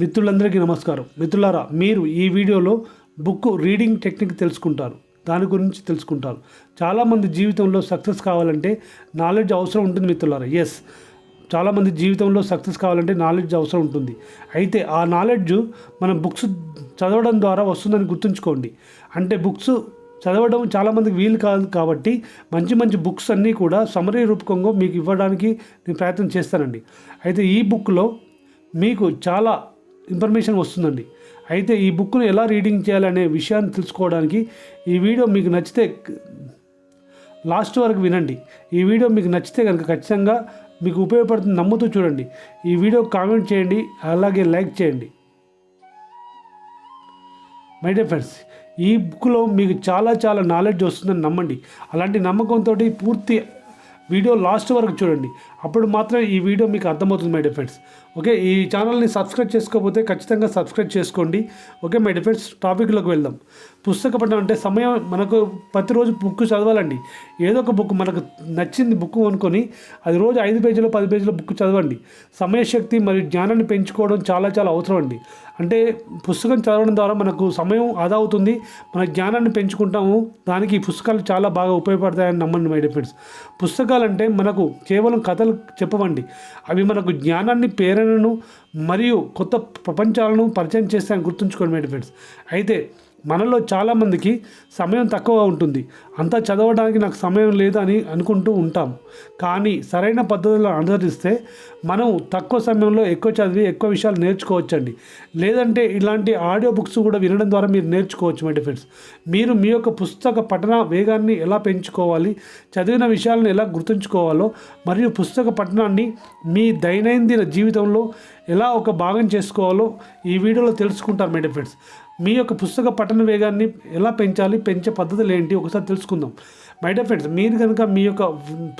మిత్రులందరికీ నమస్కారం. మిత్రులారా మీరు ఈ వీడియోలో బుక్ రీడింగ్ టెక్నిక్ తెలుసుకుంటారు. దాని గురించి తెలుసుకుంటారు. చాలామంది జీవితంలో సక్సెస్ కావాలంటే నాలెడ్జ్ అవసరం ఉంటుంది మిత్రులారా. ఎస్ చాలామంది జీవితంలో సక్సెస్ కావాలంటే నాలెడ్జ్ అవసరం ఉంటుంది. అయితే ఆ నాలెడ్జ్ మనం బుక్స్ చదవడం ద్వారా వస్తుందని గుర్తుంచుకోండి. అంటే బుక్స్ చదవడం చాలామందికి వీలు కాదు కాబట్టి మంచి మంచి బుక్స్ అన్నీ కూడా సమరీ రూపకంగా మీకు ఇవ్వడానికి నేను ప్రయత్నం చేస్తానండి. అయితే ఈ బుక్లో మీకు చాలా ఇన్ఫర్మేషన్ వస్తుందండి. అయితే ఈ బుక్ను ఎలా రీడింగ్ చేయాలనే విషయాన్ని తెలుసుకోవడానికి ఈ వీడియో మీకు నచ్చితే లాస్ట్ వరకు వినండి. ఈ వీడియో మీకు నచ్చితే కనుక ఖచ్చితంగా మీకు ఉపయోగపడుతుంది నమ్ముతూ చూడండి. ఈ వీడియో కామెంట్ చేయండి అలాగే లైక్ చేయండి. మై డియర్ ఫ్రెండ్స్ ఈ బుక్లో మీకు చాలా చాలా నాలెడ్జ్ వస్తుందని నమ్మండి. అలాంటి నమ్మకంతో పూర్తి వీడియో లాస్ట్ వరకు చూడండి. అప్పుడు మాత్రమే ఈ వీడియో మీకు అర్థమవుతుంది మై డిఫెండ్స్ ఓకే ఈ ఛానల్ని సబ్స్క్రైబ్ చేసుకోకపోతే ఖచ్చితంగా సబ్స్క్రైబ్ చేసుకోండి. ఓకే మై డిఫెండ్స్ టాపిక్లోకి వెళ్దాం. పుస్తక పఠనం అంటే సమయం మనకు ప్రతిరోజు బుక్ చదవాలండి. ఏదో ఒక బుక్ మనకు నచ్చింది బుక్ అనుకొని అది రోజు ఐదు పేజీలో పది పేజీల బుక్ చదవండి. సమయశక్తి మరియు జ్ఞానాన్ని పెంచుకోవడం చాలా చాలా అవసరం అండి. అంటే పుస్తకం చదవడం ద్వారా మనకు సమయం ఆదా అవుతుంది. మన జ్ఞానాన్ని పెంచుకుంటాము. దానికి పుస్తకాలు చాలా బాగా ఉపయోగపడతాయని నమ్మండి మై డియర్ ఫ్రెండ్స్. పుస్తకాలు అంటే మనకు కేవలం కథలు చెప్పవండి. అవి మనకు జ్ఞానాన్ని ప్రేరణను మరియు కొత్త ప్రపంచాలను పరిచయం చేస్తాయని గుర్తుంచుకోండి మై డియర్ ఫ్రెండ్స్. అయితే మనలో చాలామందికి సమయం తక్కువ ఉంటుంది. అంతా చదవడానికి నాకు సమయం లేదని అనుకుంటూ ఉంటాం. కానీ సరైన పద్ధతిలో అనుసరిస్తే మనం తక్కువ సమయంలో ఎక్కువ చదివి ఎక్కువ విషయాలు నేర్చుకోవచ్చండి. లేదంటే ఇలాంటి ఆడియో బుక్స్ కూడా వినడం ద్వారా మీరు నేర్చుకోవచ్చు మై ఫ్రెండ్స్ మీరు మీ యొక్క పుస్తక పఠన వేగాన్ని ఎలా పెంచుకోవాలి చదివిన విషయాలను ఎలా గుర్తుంచుకోవాలో మరియు పుస్తక పఠనాన్ని మీ దైనందిన జీవితంలో ఎలా ఒక భాగం చేసుకోవాలో ఈ వీడియోలో తెలుసుకుంటారు మై ఫ్రెండ్స్ మీ యొక్క పుస్తక పఠన వేగాన్ని ఎలా పెంచాలి పెంచే పద్ధతులు ఏంటి? ఒకసారి తెలుసుకుందాం. మై డియర్ ఫ్రెండ్స్ మీరు కనుక మీ యొక్క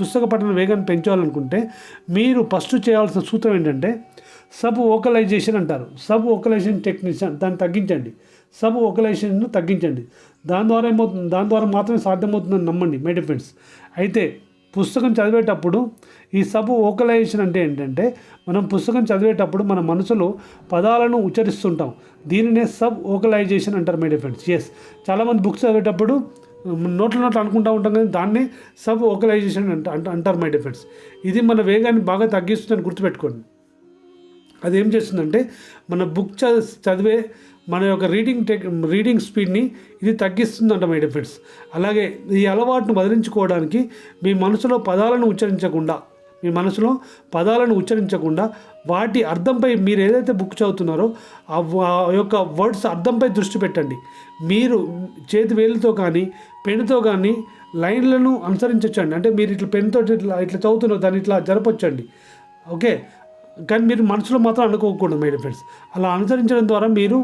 పుస్తక పఠన వేగాన్ని పెంచాలనుకుంటే మీరు ఫస్ట్ చేయాల్సిన సూత్రం ఏంటంటే సబ్ ఓకలైజేషన్ అంటారు. సబ్ ఓకలైజేషన్ టెక్నిషియన్ దాన్ని తగ్గించండి. సబ్ ఓకలైజేషన్ను తగ్గించండి. దాని ద్వారా ఏమవుతుంది? దాని ద్వారా మాత్రమే సాధ్యమవుతుందని నమ్మండి మై డియర్ ఫ్రెండ్స్ అయితే పుస్తకం చదివేటప్పుడు ఈ సబ్ ఓకలైజేషన్ అంటే ఏంటంటే మనం పుస్తకం చదివేటప్పుడు మన మనసులో పదాలను ఉచ్చరిస్తుంటాం. దీనినే సబ్ ఓకలైజేషన్ అంటారు మై ఫ్రెండ్స్ ఎస్ చాలామంది బుక్స్ చదివేటప్పుడు నోట్ల నోట్లు అనుకుంటూ ఉంటాం కానీ దాన్ని సబ్ ఓకలైజేషన్ అంట అంటారు మై ఫ్రెండ్స్ ఇది మన వేగాన్ని బాగా తగ్గిస్తుందని గుర్తుపెట్టుకోండి. అది ఏం చేస్తుందంటే మన బుక్ చ- చదివే మన యొక్క రీడింగ్ టెక్ రీడింగ్ స్పీడ్ని ఇది తగ్గిస్తుందంట మై ఫ్రెండ్స్ అలాగే ఈ అలవాటును వదిలించుకోవడానికి మీ మనసులో పదాలను ఉచ్చరించకుండా మీ మనసులో పదాలను ఉచ్చరించకుండా వాటి అర్థంపై మీరు ఏదైతే బుక్ చదువుతున్నారో ఆ యొక్క వర్డ్స్ అర్థంపై దృష్టి పెట్టండి. మీరు చేతి వేలుతో కానీ పెన్నుతో కానీ లైన్లను అనుసరించవచ్చండి అంటే మీరు ఇట్లా పెన్తో ఇట్లా ఇట్లా చదువుతున్నారు దాన్ని ఇట్లా జరపొచ్చండి. ఓకే? కానీ మీరు మనసులో మాత్రం అనుకోకూడదు మేడం ఫ్రెండ్స్. అలా అనుసరించడం ద్వారా మీరు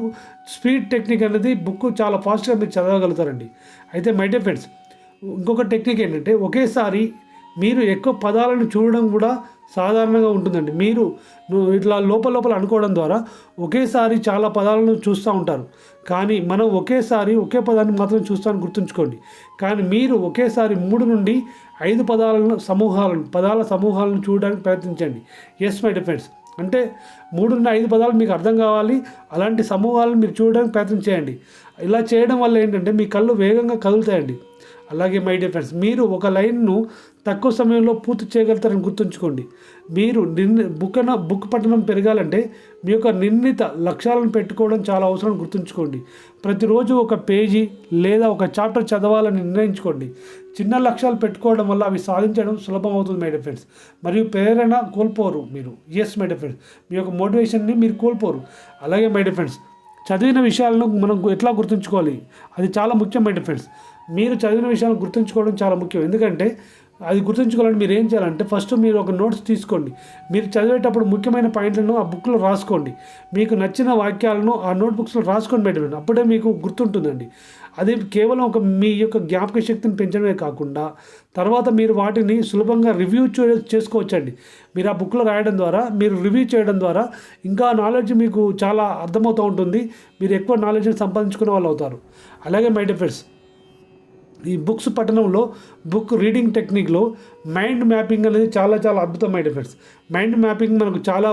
స్పీడ్ టెక్నిక్ అనేది బుక్ చాలా ఫాస్ట్గా మీరు చదవగలుగుతారండి. అయితే మై డియర్ ఫ్రెండ్స్ ఇంకొక టెక్నిక్ ఏంటంటే ఒకేసారి మీరు ఎక్కువ పదాలను చూడడం కూడా సాధారణంగా ఉంటుందండి. మీరు ఇట్లా లోపల లోపల అనుకోవడం ద్వారా ఒకేసారి చాలా పదాలను చూస్తూ ఉంటారు. కానీ మనం ఒకేసారి ఒకే పదాన్ని మాత్రం చూస్తామని గుర్తుంచుకోండి. కానీ మీరు ఒకేసారి మూడు నుండి ఐదు పదాలను సమూహాలను పదాల సమూహాలను చూడడానికి ప్రయత్నించండి. ఎస్ మై డిఫెన్స్ అంటే మూడు నుండి ఐదు పదాలు మీకు అర్థం కావాలి. అలాంటి సమూహాలను మీరు చూడడానికి ప్రయత్నం చేయండి. ఇలా చేయడం వల్ల ఏంటంటే మీ కళ్ళు వేగంగా కదులుతాయండి. అలాగే మై డియర్ ఫ్రెండ్స్ మీరు ఒక లైన్ను తక్కువ సమయంలో పూర్తి చేయగలుగుతారని గుర్తుంచుకోండి. మీరు నిర్ణ బుక్ బుక్ పఠనం పెరగాలంటే మీ యొక్క నిర్ణీత లక్ష్యాలను పెట్టుకోవడం చాలా అవసరం గుర్తుంచుకోండి. ప్రతిరోజు ఒక పేజీ లేదా ఒక చాప్టర్ చదవాలని నిర్ణయించుకోండి. చిన్న లక్ష్యాలు పెట్టుకోవడం వల్ల అవి సాధించడం సులభం అవుతుంది మై ఫ్రెండ్స్ మరియు ప్రేరణ కోల్పోరు మీరు. ఎస్ మై ఫ్రెండ్స్ మీ యొక్క మోటివేషన్ని మీరు కోల్పోరు. అలాగే మై ఫ్రెండ్స్ చదివిన విషయాలను మనం ఎట్లా గుర్తుంచుకోవాలి? అది చాలా ముఖ్యం మై ఫ్రెండ్స్ మీరు చదివిన విషయాలను గుర్తుంచుకోవడం చాలా ముఖ్యం. ఎందుకంటే అది గుర్తుంచుకోవాలంటే మీరు ఏం చేయాలంటే ఫస్ట్ మీరు ఒక నోట్స్ తీసుకోండి. మీరు చదివేటప్పుడు ముఖ్యమైన పాయింట్లను ఆ బుక్లో రాసుకోండి. మీకు నచ్చిన వాక్యాలను ఆ నోట్బుక్స్లో రాసుకొని పెట్టండి. అప్పుడే మీకు గుర్తుంటుందండి. అది కేవలం ఒక మీ యొక్క జ్ఞాపక శక్తిని పెంచడమే కాకుండా తర్వాత మీరు వాటిని సులభంగా రివ్యూ చే చేసుకోవచ్చండి. మీరు ఆ బుక్లో రాయడం ద్వారా మీరు రివ్యూ చేయడం ద్వారా ఇంకా నాలెడ్జ్ మీకు చాలా అర్థమవుతూ ఉంటుంది. మీరు ఎక్కువ నాలెడ్జ్ని సంపాదించుకునే వాళ్ళు అవుతారు అలాగే మై డిఫెండ్స్ ఈ బుక్స్ పఠనంలో బుక్ రీడింగ్ టెక్నిక్లో మైండ్ మ్యాపింగ్ అనేది చాలా చాలా అద్భుతమైన ఫ్రెండ్స్ మైండ్ మ్యాపింగ్ మనకు చాలా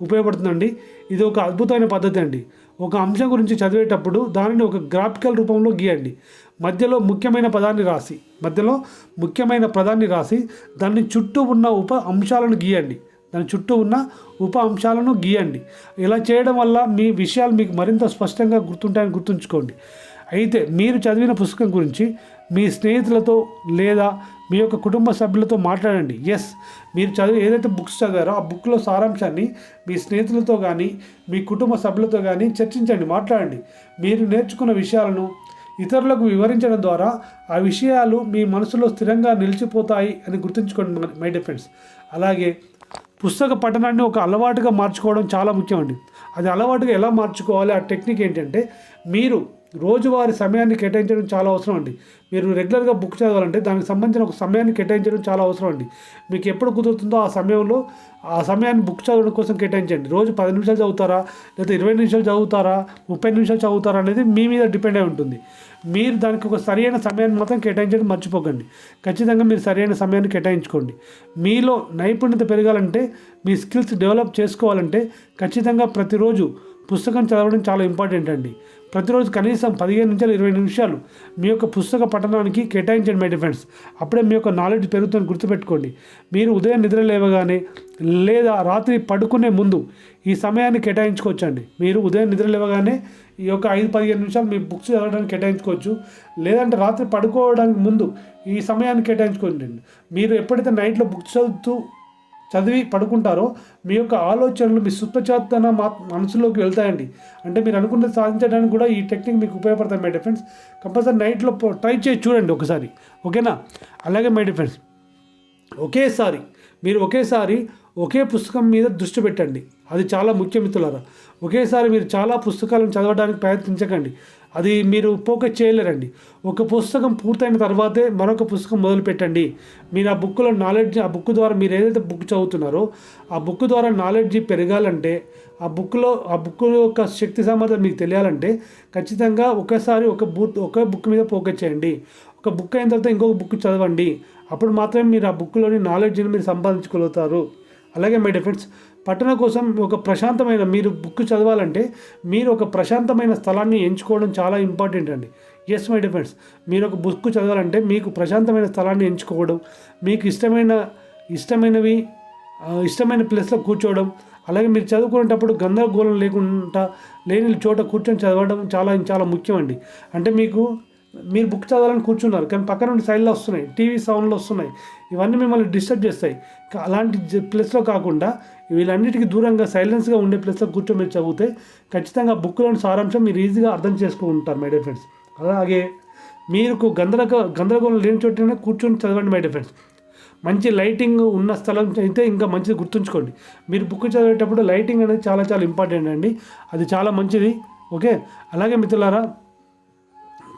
ఉపయోగపడుతుందండి. ఇది ఒక అద్భుతమైన పద్ధతి అండి. ఒక అంశం గురించి చదివేటప్పుడు దానిని ఒక గ్రాఫికల్ రూపంలో గీయండి. మధ్యలో ముఖ్యమైన పదాన్ని రాసి మధ్యలో ముఖ్యమైన పదాన్ని రాసి దాని చుట్టూ ఉన్న ఉప అంశాలను గీయండి. దాని చుట్టూ ఉన్న ఉప అంశాలను గీయండి. ఇలా చేయడం వల్ల మీ విషయాలు మీకు మరింత స్పష్టంగా గుర్తుంటాయని గుర్తుంచుకోండి. అయితే మీరు చదివిన పుస్తకం గురించి మీ స్నేహితులతో లేదా మీ యొక్క కుటుంబ సభ్యులతో మాట్లాడండి. ఎస్ మీరు చదివి ఏదైతే బుక్స్ చదివారో ఆ బుక్లో సారాంశాన్ని మీ స్నేహితులతో కానీ మీ కుటుంబ సభ్యులతో కానీ చర్చించండి మాట్లాడండి. మీరు నేర్చుకున్న విషయాలను ఇతరులకు వివరించడం ద్వారా ఆ విషయాలు మీ మనసులో స్థిరంగా నిలిచిపోతాయి అని గుర్తుంచుకోండి మై డియర్ ఫ్రెండ్స్ అలాగే పుస్తక పఠనాన్ని ఒక అలవాటుగా మార్చుకోవడం చాలా ముఖ్యమండి అది అలవాటుగా ఎలా మార్చుకోవాలి? ఆ టెక్నిక్ ఏంటంటే మీరు రోజువారి సమయాన్ని కేటాయించడం చాలా అవసరం అండి. మీరు రెగ్యులర్గా బుక్ చదవాలంటే దానికి సంబంధించిన ఒక సమయాన్ని కేటాయించడం చాలా అవసరం అండి. మీకు ఎప్పుడు కుదురుతుందో ఆ సమయంలో ఆ సమయాన్ని బుక్ చదవడం కోసం కేటాయించండి. రోజు పది నిమిషాలు చదువుతారా? లేదా ఇరవై నిమిషాలు చదువుతారా? ముప్పై నిమిషాలు చదువుతారా అనేది మీ మీద డిపెండ్ అయి ఉంటుంది. మీరు దానికి ఒక సరైన సమయాన్ని మాత్రం కేటాయించడం మర్చిపోకండి. ఖచ్చితంగా మీరు సరైన సమయాన్ని కేటాయించుకోండి. మీలో నైపుణ్యత పెరగాలంటే మీ స్కిల్స్ డెవలప్ చేసుకోవాలంటే ఖచ్చితంగా ప్రతిరోజు పుస్తకం చదవడం చాలా ఇంపార్టెంట్ అండి. ప్రతిరోజు కనీసం పదిహేను నుంచి ఇరవై నిమిషాలు మీ యొక్క పుస్తక పఠనానికి కేటాయించండి మై డిఫెండ్స్ అప్పుడే మీ యొక్క నాలెడ్జ్ పెరుగుతుందని గుర్తుపెట్టుకోండి. మీరు ఉదయం నిద్ర లేవగానే లేదా రాత్రి పడుకునే ముందు ఈ సమయాన్ని కేటాయించుకోవచ్చండి. మీరు ఉదయం నిద్ర లేవగానే ఈ యొక్క ఐదు పదిహేను నిమిషాలు మీ బుక్స్ చదవడానికి కేటాయించుకోవచ్చు. లేదంటే రాత్రి పడుకోవడానికి ముందు ఈ సమయాన్ని కేటాయించుకోండి. మీరు ఎప్పుడైతే నైట్లో బుక్స్ చదువుతూ చదివి పడుకుంటారో మీ యొక్క ఆలోచనలు మీ సుప్రచాతన మా మనసులోకి వెళ్తాయండి. అంటే మీరు అనుకున్నది సాధించడానికి కూడా ఈ టెక్నిక్ మీకు ఉపయోగపడతాయి మై డిఫెండ్స్ కంపల్సరీ నైట్లో ట్రై చేసి చూడండి ఒకసారి. ఓకేనా? అలాగే మై డిఫెండ్స్ ఒకేసారి మీరు ఒకేసారి ఒకే పుస్తకం మీద దృష్టి పెట్టండి. అది చాలా ముఖ్య మిత్రులారా. ఒకేసారి మీరు చాలా పుస్తకాలను చదవడానికి ప్రయత్నించకండి. అది మీరు ఫోకస్ చేయలేరండి. ఒక పుస్తకం పూర్తయిన తర్వాతే మరొక పుస్తకం మొదలు పెట్టండి. మీరు ఆ బుక్లో నాలెడ్జ్ ఆ బుక్ ద్వారా మీరు ఏదైతే బుక్ చదువుతున్నారో ఆ బుక్ ద్వారా నాలెడ్జ్ పెరగాలంటే ఆ బుక్లో ఆ బుక్ యొక్క శక్తి సామర్థ్యం మీకు తెలియాలంటే ఖచ్చితంగా ఒకసారి ఒక బుక్ ఒక బుక్ మీద ఫోకస్ చేయండి. ఒక బుక్ అయిన తర్వాత ఇంకొక బుక్ చదవండి. అప్పుడు మాత్రమే మీరు ఆ బుక్లోని నాలెడ్జ్ని మీరు సంపాదించుకోగలుగుతారు. అలాగే మై డిఫెండ్స్ పట్టణ కోసం ఒక ప్రశాంతమైన మీరు బుక్ చదవాలంటే మీరు ఒక ప్రశాంతమైన స్థలాన్ని ఎంచుకోవడం చాలా ఇంపార్టెంట్ అండి. ఎస్ మై డిఫెండ్స్ మీరు ఒక బుక్ చదవాలంటే మీకు ప్రశాంతమైన స్థలాన్ని ఎంచుకోవడం మీకు ఇష్టమైన ఇష్టమైనవి ఇష్టమైన ప్లేస్లో కూర్చోవడం అలాగే మీరు చదువుకునేటప్పుడు గందరగోళం లేకుండా లేని చోట కూర్చొని చదవడం చాలా చాలా ముఖ్యం అండి. అంటే మీకు మీరు బుక్ చదవాలని కూర్చున్నారు కానీ పక్కన నుండి సైడ్లో వస్తున్నాయి టీవీ సౌండ్లు వస్తున్నాయి ఇవన్నీ మిమ్మల్ని డిస్టర్బ్ చేస్తాయి. అలాంటి ప్లేస్లో కాకుండా వీళ్ళన్నిటికీ దూరంగా సైలెన్స్గా ఉండే ప్లేస్లో కూర్చొని మీరు చదివితే ఖచ్చితంగా బుక్లోని సారాంశం మీరు ఈజీగా అర్థం చేసుకుంటారు మై డియర్ ఫ్రెండ్స్ అలాగే మీకు గందరగ గందరగోళం లేని చోటనే కూర్చొని చదవండి మై డియర్ ఫ్రెండ్స్ మంచి లైటింగ్ ఉన్న స్థలం అయితే ఇంకా మంచిది గుర్తుంచుకోండి. మీరు బుక్ చదివేటప్పుడు లైటింగ్ అనేది చాలా చాలా ఇంపార్టెంట్ అండి. అది చాలా మంచిది ఓకే అలాగే మిత్రులారా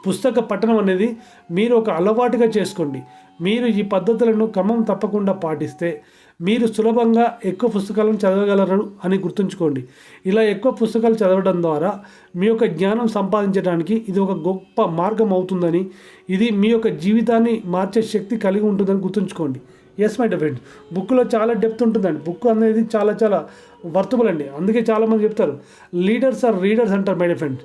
పుస్తక పఠనం అనేది మీరు ఒక అలవాటుగా చేసుకోండి. మీరు ఈ పద్ధతులను క్రమం తప్పకుండా పాటిస్తే మీరు సులభంగా ఎక్కువ పుస్తకాలను చదవగలరు అని గుర్తుంచుకోండి. ఇలా ఎక్కువ పుస్తకాలు చదవడం ద్వారా మీ యొక్క జ్ఞానం సంపాదించడానికి ఇది ఒక గొప్ప మార్గం అవుతుందని ఇది మీ యొక్క జీవితాన్ని మార్చే శక్తి కలిగి ఉంటుందని గుర్తుంచుకోండి. ఎస్ మై ఫ్రెండ్ బుక్లో చాలా డెప్త్ ఉంటుందండి. బుక్ అనేది చాలా చాలా వర్తబుల్ అండి. అందుకే చాలామంది చెప్తారు లీడర్స్ ఆర్ రీడర్స్ అంటారు my friend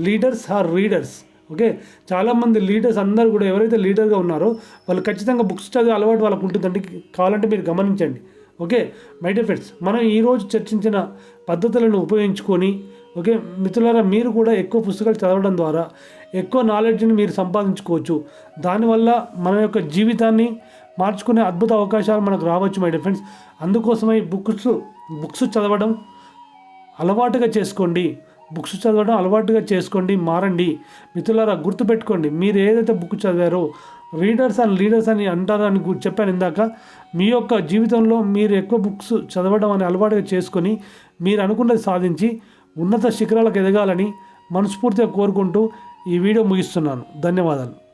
leaders are readers okay? చాలామంది లీడర్స్ అందరూ కూడా ఎవరైతే లీడర్గా ఉన్నారో వాళ్ళు ఖచ్చితంగా బుక్స్ చదివే అలవాటు వాళ్ళకు ఉంటుందండి. కావాలంటే మీరు గమనించండి. ఓకే? మై డియర్ ఫ్రెండ్స్ మనం ఈరోజు చర్చించిన పద్ధతులను ఉపయోగించుకొని ఓకే? మిత్రులారా మీరు కూడా ఎక్కువ పుస్తకాలు చదవడం ద్వారా ఎక్కువ నాలెడ్జ్ని మీరు సంపాదించుకోవచ్చు. దానివల్ల మన యొక్క జీవితాన్ని మార్చుకునే అద్భుత అవకాశాలు మనకు రావచ్చు మై డియర్ ఫ్రెండ్స్ అందుకోసమై బుక్స్ బుక్స్ చదవడం అలవాటుగా చేసుకోండి. బుక్స్ చదవడం అలవాటుగా చేసుకోండి మారండి. మిత్రులారా గుర్తుపెట్టుకోండి మీరు ఏదైతే బుక్ చదివారో రీడర్స్ అండ్ లీడర్స్ అని అంటారు అని చెప్పాను ఇందాక మీ యొక్క జీవితంలో మీరు ఎక్కువ బుక్స్ చదవడం అని అలవాటుగా చేసుకొని మీరు అనుకున్నది సాధించి ఉన్నత శిఖరాలకు ఎదగాలని మనస్ఫూర్తిగా కోరుకుంటూ ఈ వీడియో ముగిస్తున్నాను. ధన్యవాదాలు.